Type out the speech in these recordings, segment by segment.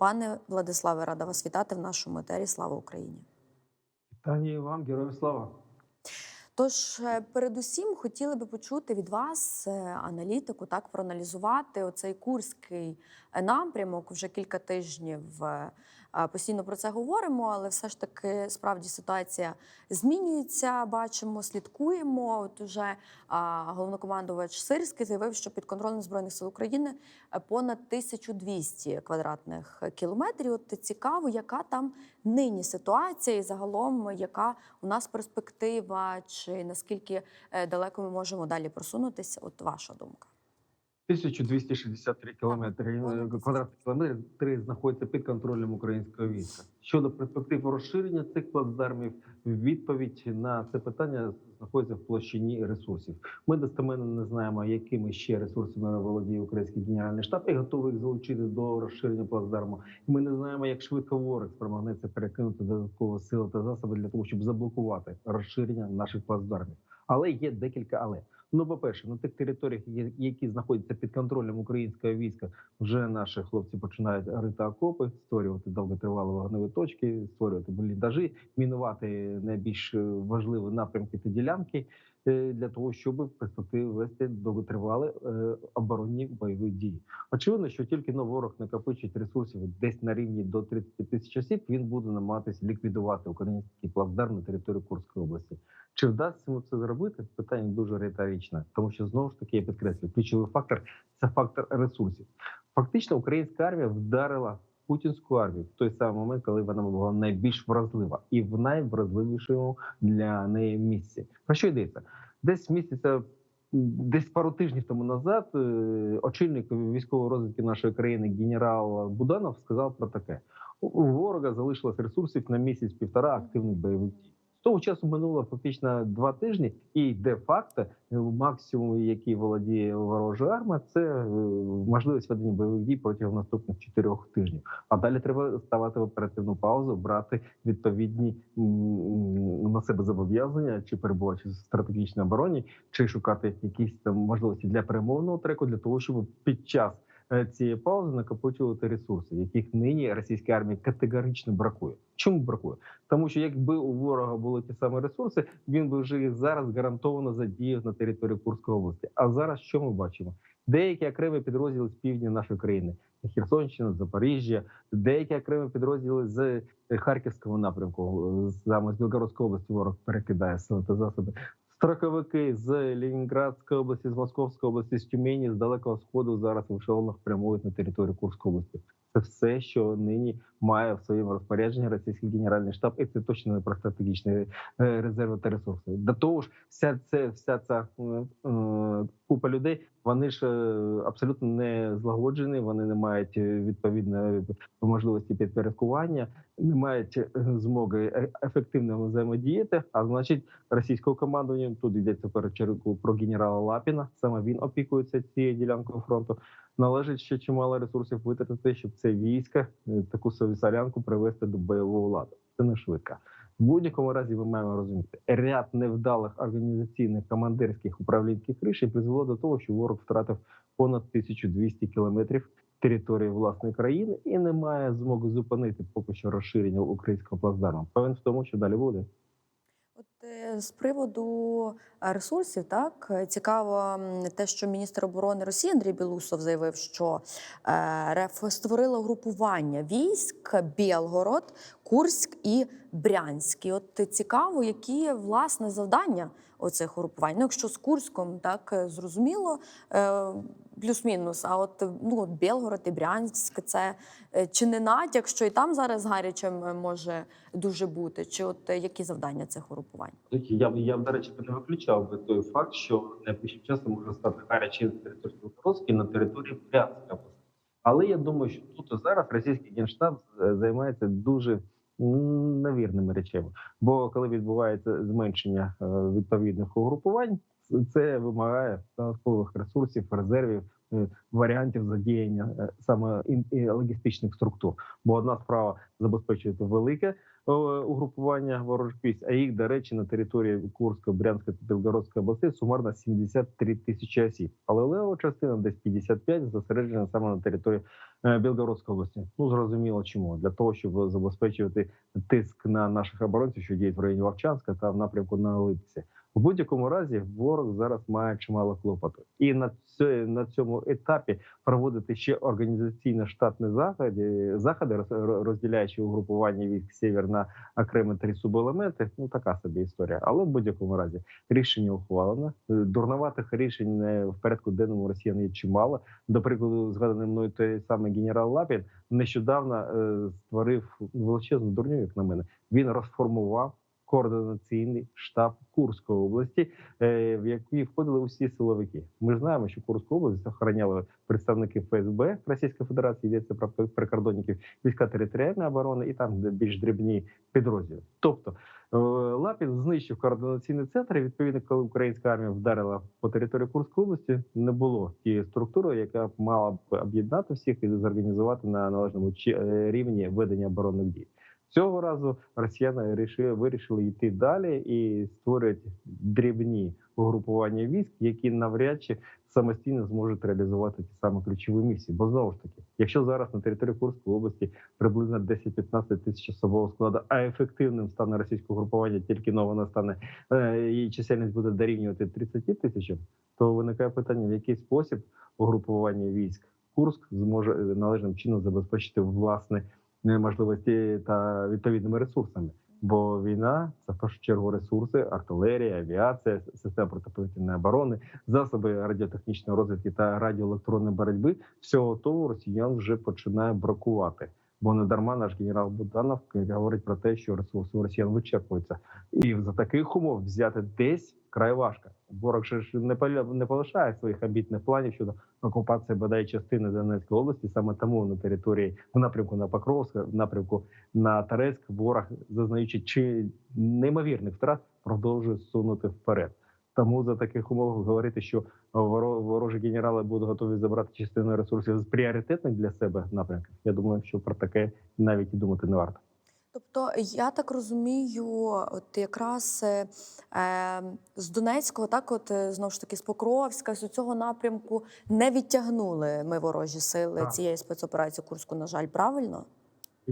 Пане Владиславе, рада вас вітати в нашому етері. Слава Україні! Вітання і вам, героям слава. Тож, е, передусім, хотіли би почути від вас е, аналітику, так проаналізувати оцей курський е, напрямок. Вже кілька тижнів постійно про це говоримо, але все ж таки справді ситуація змінюється. Бачимо, слідкуємо. От уже головнокомандувач Сирський заявив, що під контролем збройних сил України е, понад 1200 квадратних кілометрів. От цікаво, яка там нині ситуація, і загалом яка у нас перспектива, чи наскільки е, далеко ми можемо далі просунутися? От ваша думка. 1263 кілометри е, 1000. квадратних кілометрів три знаходяться під контролем українського війська. Щодо перспектив розширення цих плацдармів, відповідь на це питання знаходиться в площині ресурсів. Ми достеменно не знаємо, якими ще ресурсами володіє український генеральний штаб і готовий їх залучити до розширення плацдарму. Ми не знаємо, як швидко ворог спромагнеться перекинути додаткові сили та засоби для того, щоб заблокувати розширення наших плацдармів. Але є декілька але. Ну, по-перше, на тих територіях, які знаходяться під контролем українського війська, вже наші хлопці починають рити окопи, створювати довготривалі вогневі точки, створювати бліндажі, мінувати найбільш е, важливі напрямки та ділянки для того, щоб перспективі вести довготривалі е, оборонні бойові дії. Очевидно, що тільки но ворог накопичить ресурсів десь на рівні до 30 тисяч осіб, він буде намагатися ліквідувати український плацдарм на території Курської області. Чи вдасться йому це зробити? Питання дуже риторичне, тому що знову ж таки я підкреслюю, ключовий фактор це фактор ресурсів. Фактично, українська армія вдарила путінську армію в той самий момент, коли вона була найбільш вразлива і в найвразливішому для неї місці. Про що йдеться? Десь місяця. Десь пару тижнів тому назад е, очільник військової розвідки нашої країни генерал Буданов сказав про таке: у ворога залишилось ресурсів на місяць-півтора активних бойових дій. З того часу минуло фактично два тижні, і де-факто е, максимум, який володіє ворожа армія, це е, можливість ведення бойових дій протягом наступних чотирьох тижнів. А далі треба ставати в оперативну паузу, брати відповідні на себе зобов'язання, чи перебувати в стратегічній обороні, чи шукати якісь там можливості для перемовного треку, для того, щоб під час цієї паузи накопичувати ресурси, яких нині російській армії категорично бракує. Чому бракує? Тому що якби у ворога були ті самі ресурси, він би вже їх зараз гарантовано задіяв на території Курської області. А зараз що ми бачимо? Деякі окремі підрозділи з півдня нашої країни, Херсонщина, Запоріжжя, деякі окремі підрозділи з е, Харківського напрямку, е, саме з Білгородської області ворог перекидає сили та засоби. Строковики з Ленінградської області, з Московської області, з Тюмені, з далекого сходу зараз в ешелонах прямують на територію Курської області. Це все, що нині має в своєму розпорядженні російський генеральний штаб, і це точно не про стратегічні е, резерви та ресурси. До того ж, вся це вся ця е, е, купа людей, вони ж е, абсолютно не злагоджені, вони не мають е, відповідної можливості підпорядкування, не мають е, змоги е- ефективно взаємодіяти. А значить, російського командування тут йдеться першу про генерала Лапіна. Саме він опікується цією ділянкою фронту. Належить ще чимало ресурсів витратити, щоб це військо е, таку солянку привести до бойового ладу. Це не швидко. В будь-якому разі ми маємо розуміти, ряд невдалих організаційних командирських управлінських рішень призвело до того, що ворог втратив понад 1200 кілометрів території власної країни і не має змоги зупинити поки що розширення українського плацдарму. Певен в тому, що далі буде. От е, з приводу е, ресурсів, так е, цікаво те, що міністр оборони Росії Андрій Білусов заявив, що РФ створила групування військ Білгород, Курськ і Брянськ. І От цікаво, які власне завдання оцих групувань. Ну, якщо з Курськом так е, зрозуміло, е, плюс-мінус. А от ну от Білгород і Брянськ це е, чи не натяк, що і там зараз гарячим може дуже бути? Чи от які завдання цих угрупувань? Я я до речі не виключав би той факт, що найближчим часом може стати гарячий на території на території Брянської області. Але я думаю, що тут зараз російський генштаб займається дуже невірними речами. Бо коли відбувається зменшення е, відповідних угрупувань, це вимагає додаткових ресурсів, резервів, варіантів задіяння е, саме ін- логістичних структур. Бо одна справа забезпечувати велике угрупування ворожих військ, а їх, до речі, на території Курської, Брянської та Білгородської областей сумарно 73 тисячі осіб. Але левова частина, десь 55, зосереджена саме на території е, Білгородської області. Ну зрозуміло, чому для того, щоб забезпечувати тиск на наших оборонців, що діють в районі Вовчанська та в напрямку на Липці. У будь-якому разі ворог зараз має чимало клопоту, і на на цьому етапі проводити ще організаційно штатні заходи, заходи роз- розділяючи угрупування військ север на окремі три субелементи. Ну така собі історія. Але в будь-якому разі рішення ухвалено. Дурноватих рішень е, в порядку денному росіян є чимало. До прикладу, згаданий мною той самий генерал Лапін нещодавно е, створив величезну дурню, як на мене. Він розформував координаційний штаб Курської області, е, в який входили усі силовики. Ми знаємо, що Курську область охороняли представники ФСБ Російської Федерації, йдеться про прикордонників війська територіальної оборони і там більш дрібні підрозділи. Тобто е, Лапін знищив координаційний центр. І відповідно, коли українська армія вдарила по території Курської області, не було тієї структури, яка мала б об'єднати всіх і зорганізувати на належному е, рівні ведення оборонних дій. Цього разу росіяни вирішили, йти далі і створюють дрібні угрупування військ, які навряд чи самостійно зможуть реалізувати ті самі ключові місії. Бо знову ж таки, якщо зараз на території Курської області приблизно 10-15 тисяч особового складу, а ефективним стане російське угрупування, тільки но воно стане е, її чисельність буде дорівнювати 30 тисячам, то виникає питання, в який спосіб угрупування військ Курск зможе е, належним чином забезпечити власне е, можливості та відповідними ресурсами. Бо війна це в першу чергу ресурси, артилерія, авіація, система протиповітряної оборони, засоби радіотехнічної розвідки та радіоелектронної боротьби. Всього того росіян вже починає бракувати. Бо не дарма наш генерал Буданов говорить про те, що ресурси у росіян вичерпуються, і за таких умов взяти десь край важко. Ворог же не не полишає своїх амбітних планів щодо окупації бодай частини Донецької області. Саме тому на території в напрямку на Покровськ, в напрямку на Тарецьк, ворог, зазнаючи чи неймовірних втрат, продовжує сунути вперед. Тому за таких умов говорити, що воро- ворожі генерали будуть готові забрати частину ресурсів з пріоритетних для себе напрямків. Я думаю, що про таке навіть і думати не варто. Тобто, я так розумію, от якраз е, е, з Донецького, так от е, знову ж таки з Покровська, з цього напрямку не відтягнули ми ворожі сили Так. цієї спецоперації Курську, на жаль, правильно?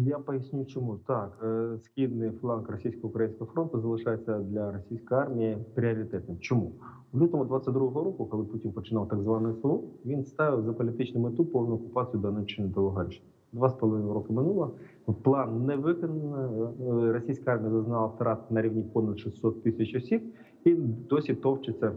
Я поясню, чому так е, східний фланг російсько-українського фронту залишається для російської армії пріоритетним. Чому у лютому 22-го року, коли Путін починав так звану СВО, він ставив за політичну мету повну окупацію Донеччини та Луганщини. Два з половиною роки минуло. План не виконано. Е, Російська армія зазнала втрат на рівні понад 600 тисяч осіб і досі товчиться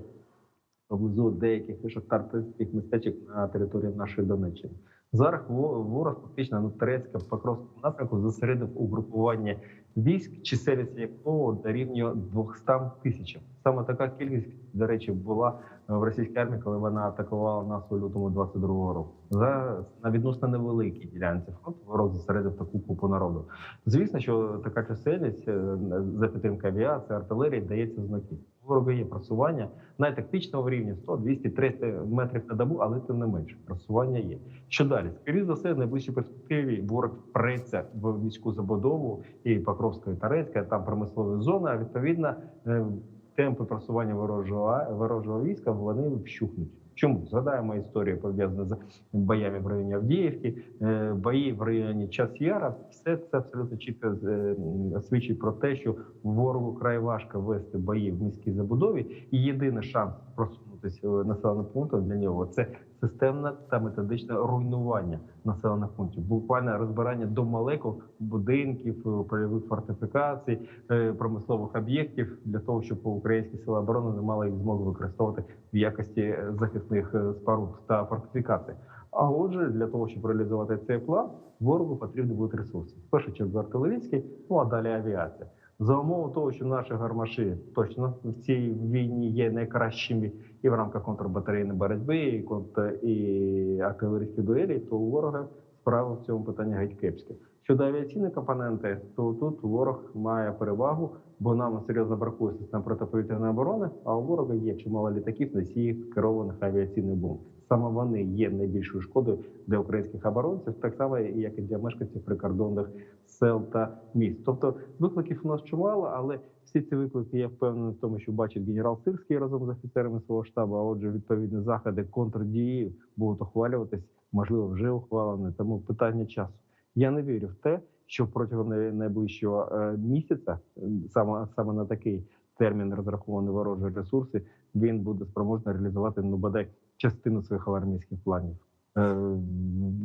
поблизу деяких шахтарських містечок на території нашої Донеччини. Зараз во- ворог фактично на Турецькому Покровському напрямку зосередив угрупування військ, чисельність якого дорівнює 200 тисячам. Саме така кількість, до речі, була е, в російській армії, коли вона атакувала нас у лютому 22-го року. За на відносно невеликій ділянці фронту ворог зосередив таку купу народу. Звісно, що така чисельність е, за підтримки авіації, артилерії дається знаки. Ворога є просування на рівня рівні 100, 200, 300 метрів на добу, але тим не менше просування є. Що далі? Скоріше за все, в найближчій перспективі ворог впреться в міську забудову і Покровська, і Тарецька, там промислові зони. А відповідно е, темпи просування ворожого ворожого війська вони вщухнуть. Чому згадаємо історію пов'язану з боями в районі Авдіївки, е, бої в районі Час Яра. Все це абсолютно чітко е, свідчить про те, що ворогу край важко вести бої в міській забудові, і єдиний шанс просунутися е, населеним пунктом для нього це системне та методичне руйнування населених пунктів, буквально розбирання до молекул будинків, е, польових фортифікацій, е, промислових об'єктів для того, щоб українські сили оборони не мали їх змоги використовувати в якості е, захисних споруд та фортифікацій. А отже, для того, щоб реалізувати цей план, ворогу потрібні будуть ресурси. В першу чергу артилерійські, ну а далі авіація. За умови того, що наші гармаші точно в цій війні є найкращими і в рамках контрбатарейної боротьби, і контр і артилерійські дуелі, то у ворога справи в цьому питанні геть кепське. Щодо авіаційної компоненти, то тут ворог має перевагу, бо нам серйозно бракує систем протиповітряної оборони. А у ворога є чимало літаків, носіїв керованих авіаційних бомб. Саме вони є найбільшою шкодою для українських оборонців, так само як і для мешканців прикордонних сел та міст. Тобто викликів у нас чимало, але всі ці виклики я впевнений в тому, що бачить генерал Сирський разом з офіцерами свого штабу. А отже, відповідні заходи контрдії будуть ухвалюватись, можливо, вже ухвалені. Тому питання часу. Я не вірю в те, що протягом найближчого е, місяця, е, саме саме на такий термін розрахований ворожі ресурси, він буде спроможний реалізувати ну бодай частину своїх армійських планів. Е,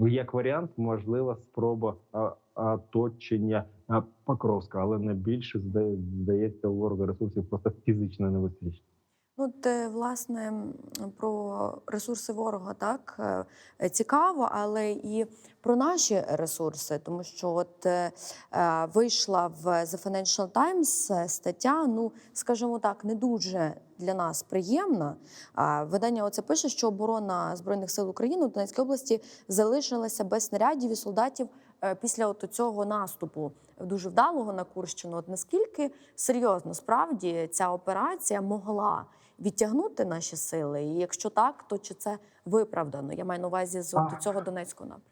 Як варіант, можлива спроба оточення Покровська, але найбільше зда- здається, у ворога ресурсів просто фізично не вистачить. Ну, от, власне, про ресурси ворога так е, цікаво, але і про наші ресурси, тому що от е, е, вийшла в The Financial Times стаття, ну скажімо так, не дуже для нас приємна. Видання оце пише, що оборона збройних сил України у Донецькій області залишилася без снарядів і солдатів після от цього наступу дуже вдалого на Курщину. От наскільки серйозно справді ця операція могла відтягнути наші сили? І якщо так, то чи це виправдано? Я маю на увазі з до цього Донецького напрямку.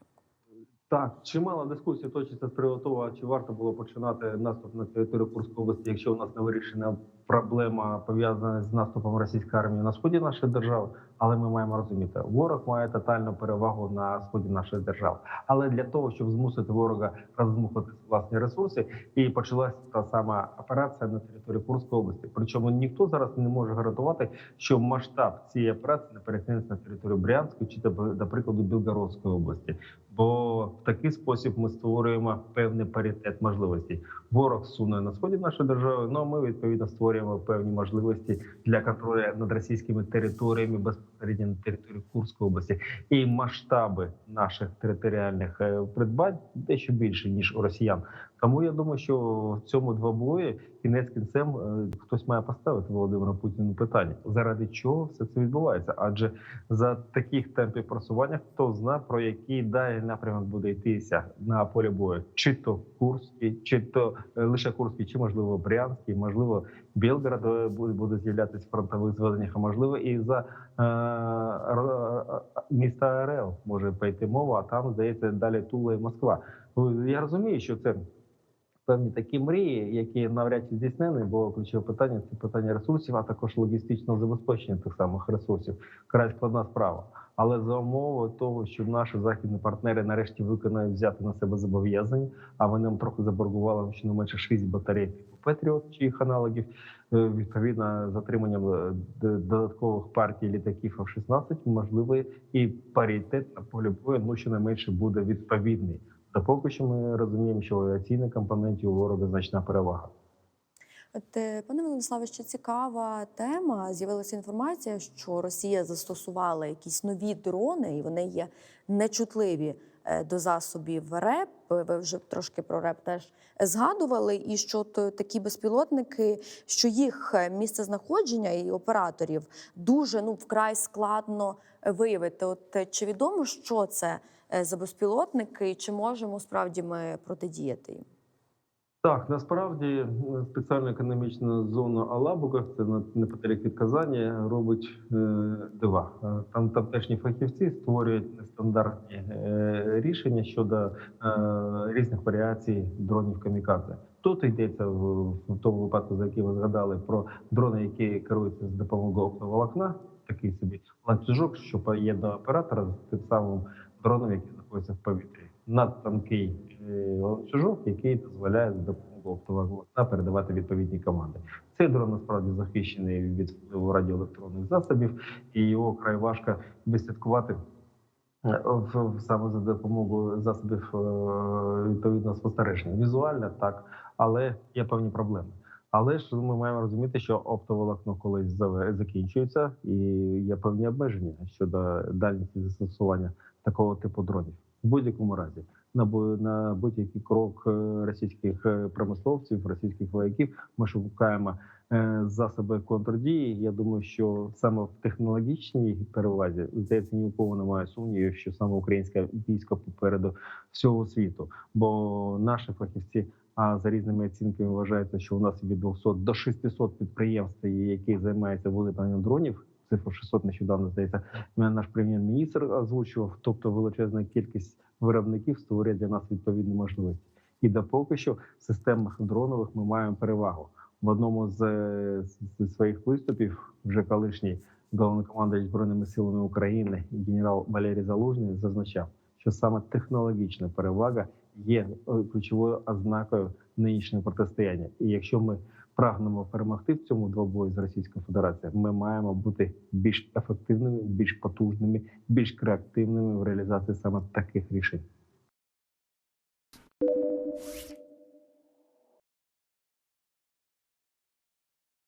Так, чимало дискусій точиться з приводу того, чи варто було починати наступ на територію Курської області, якщо у нас не вирішена проблема пов'язана з наступом російської армії на сході нашої держави. Але ми маємо розуміти, ворог має тотальну перевагу на сході нашої держави. Але для того, щоб змусити ворога роздмухати власні ресурси, і почалася та сама операція на території Курської області. Причому ніхто зараз не може гарантувати, що масштаб цієї операції не перекинеться на територію Брянської чи, до прикладу, Білгородської області. Бо в такий спосіб ми створюємо певний паритет можливостей. Ворог суне на сході нашої держави. Ну а ми відповідно створюємо певні можливості для контролю над російськими територіями безпосередньо на території Курської області. І масштаби наших територіальних е, придбань дещо більше ніж у росіян. Тому я думаю, що в цьому двобої кінець кінцем е, хтось має поставити Володимиру Путіну питання, заради чого все це відбувається? Адже за таких темпів просування хто знає про який далі напрямок буде йтися на полі бою, чи то Курський, чи то е, лише Курський, чи можливо Брянський, можливо, Білгород е, буде, з'являтися в фронтових зведеннях, а можливо, і за е, міста РЛ може пойти мова, а там здається далі Тула і Москва. Ну, Я розумію, що це певні такі мрії, які навряд чи здійснені, бо ключове питання це питання ресурсів, а також логістичного забезпечення тих самих ресурсів. Край складна справа. Але за умови того, що наші західні партнери нарешті виконають взяти на себе зобов'язання, а вони нам трохи заборгували щонайменше 6 батарей типу Петріот чи їх аналогів. е, Відповідно, затриманням е, додаткових партій літаків F-16, можливо, і паритет на полі бою, ну щонайменше буде відповідний. Та поки що ми розуміємо, що в авіаційній компоненті у ворога значна перевага. От, е, пане Владиславе, ще цікава тема. З'явилася інформація, що Росія застосувала якісь нові дрони, і вони є нечутливі е, до засобів РЕП. Ви вже трошки про РЕП теж згадували. І що от е, такі безпілотники, що їх місце знаходження і операторів дуже ну вкрай складно виявити. От чи відомо, що це за безпілотники, чи можемо справді ми протидіяти їм? Так, насправді е, спеціальна економічна зона Алабуга, це на неподалік від Казані, робить е, дива. Е, Там тамтешні фахівці створюють нестандартні е, рішення щодо е, різних варіацій дронів камікадзе. Тут йдеться в, тому випадку, за який ви згадали, про дрони, які керуються з допомогою оптоволокна, такий собі ланцюжок, що поєднує оператора з тим самим дроном, який знаходиться в повітрі. Надтонкий е, ланцюжок, який дозволяє за допомогою оптоволокна передавати відповідні команди. Цей дрон насправді захищений від радіоелектронних засобів, і його край важко відслідкувати е, саме за допомогою засобів е, відповідного спостереження. Візуально так, але є певні проблеми. Але ж ми маємо розуміти, що оптоволокно колись закінчується, і є певні обмеження щодо дальності застосування такого типу дронів. В будь-якому разі на на будь-який крок е, російських е, промисловців, російських вояків. Ми шукаємо е, засоби контрдії. Я думаю, що саме в технологічній перевазі здається, ні у кого немає сумнівів, що саме українське військо попереду всього світу, бо наші фахівці. А за різними оцінками вважається, що у нас від 200 до 600 підприємств, які займаються виготовленням дронів. Цифру 600 нещодавно здається. Наш прем'єр-міністр озвучував. Тобто величезна кількість виробників створює для нас відповідні можливості. І допоки що в системах дронових ми маємо перевагу. В одному з, з своїх виступів вже колишній головнокомандуючий збройними силами України генерал Валерій Залужний зазначав, що саме технологічна перевага є е, ключовою ознакою нинішнього протистояння. І якщо ми прагнемо перемогти в цьому двобої з Російською Федерацією, ми маємо бути більш ефективними, більш потужними, більш креативними в реалізації саме таких рішень.